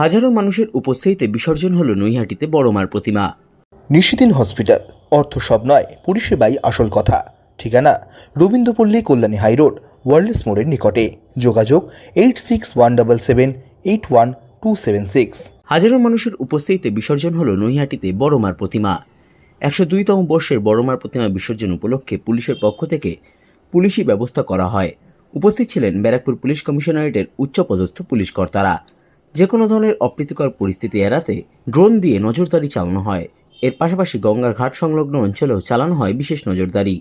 হাজারো মানুষের উপস্থিতিতে বিসর্জন হলো নৈহাটিতে বড়মার প্রতিমা। নিশিদিন হসপিটাল অর্থ সব নয় পরিষেবাই আসল কথা। ঠিকানা রবীন্দ্রপল্লী কল্যাণী হাইরোড ওয়ার্ল্ডস মোড়ের নিকটে। যোগাযোগ eight six one double seven eight one two seven six. হাজারো মানুষের উপস্থিতিতে বিসর্জন হলো নৈহাটিতে বড়মার প্রতিমা। একশো দুইতম বর্ষের বড়মার প্রতিমা বিসর্জন উপলক্ষে পুলিশের পক্ষ থেকে পুলিশি ব্যবস্থা করা হয়। উপস্থিত ছিলেন ব্যারাকপুর পুলিশ কমিশনারেটের উচ্চপদস্থ পুলিশ কর্তারা। যে কোনো ধরনের অপ্রীতিকর পরিস্থিতি এড়াতে ড্রোন দিয়ে নজরদারি চালানো হয়। এর পাশাপাশি গঙ্গার ঘাট সংলগ্ন অঞ্চলেও চালানো হয় বিশেষ নজরদারি।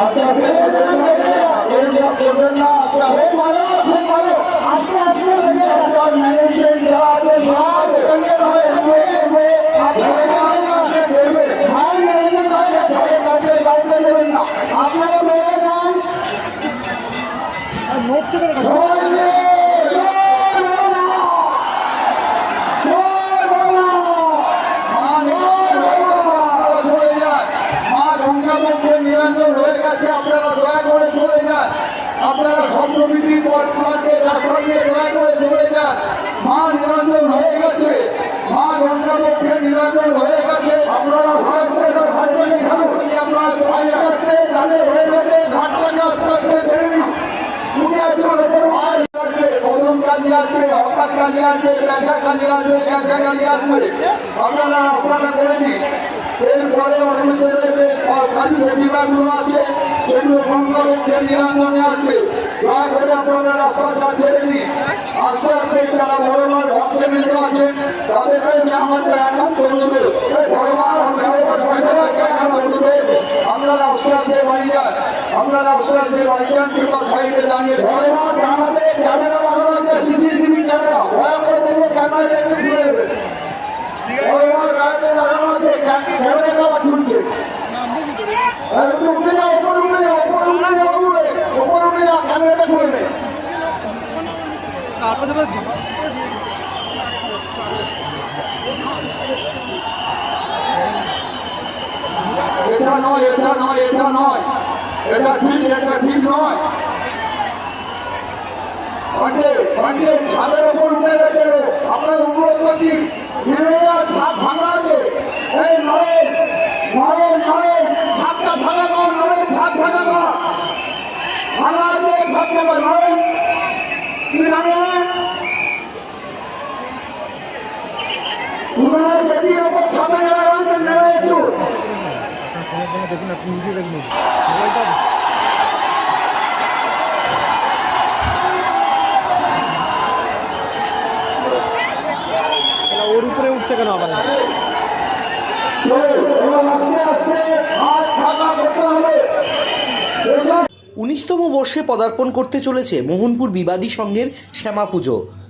আস্তে নিরঞ্জন হয়ে গেছে আপনারা দয়া করে চলে যান। আপনারা সম্প্রীতি পথকে রাস্তা দিয়ে দয়া করে চলে যান মা নিরঞ্জন হয়ে গেছে মা গঙ্গা মধ্যে নিরঞ্জন হয়ে গেছে আপনারা ভয় করে ঘাটবেন আপনারা ভয় রাখতে তাদের হয়ে গেছে ঘাটটাকে আস্তে আস্তে ছেড়ে দিন তুমি একজন ওপর মাছ আসবে, কালি আসবে, হকার কালি আসবে, বেচা কালি আসবে, বেচা কালি আসবে। আপনারা রাস্তাটা করে নিন। এরপরে প্রতিমাগুলো আছে, সেগুলো গঙ্গা মধ্যে নিরঞ্জনে আসবে। দয়া করে আপনারা রাস্তাটা ছেড়ে নিন। আস্তে আস্তে যারা বড় মাছ ভক্তবৃন্দ আছেন, তাদের কাছে আমাদের একান্ত। এই বড় অনুরোধ। আপনারা আস্তে আস্তে বাড়ি দাঁড়িয়ে বড় আছে সিসিটিভি ক্যামেরা দয়া করে দেখবে ক্যামেরা একটু ঘুরে দেবে মাছ গাড়িতে লাগানো আছে ক্যামেরা চলছে একটু উঠে যাও ওপর উঠে যাও ওপর উঠে যাও উপরে ওপর উঠে যাও ক্যামেরাটা ঘুরবে এটা নয় এটা নয় এটা নয় এটা ঠিক এটা ঠিক নয়। পাঠিয়ে ছাদের ওপর উঠে গেছে। আপনার অনুরোধ করছি ছাদ ভাঙা আছে। এই নরেন নরেন ছাদটা ভাঙা কর, নরেন, ছাদ ভাঙা কর। ভাঙা আছে ছাদটা কর। নরেন, তুমি নামে তোমরা যদি ওপর ছাদে ওর উপরে উঠছে কেন আবার? উনিশতম বর্ষে পদার্পণ করতে চলেছে মোহনপুর বিবাদী সংঘের শ্যামা পুজো।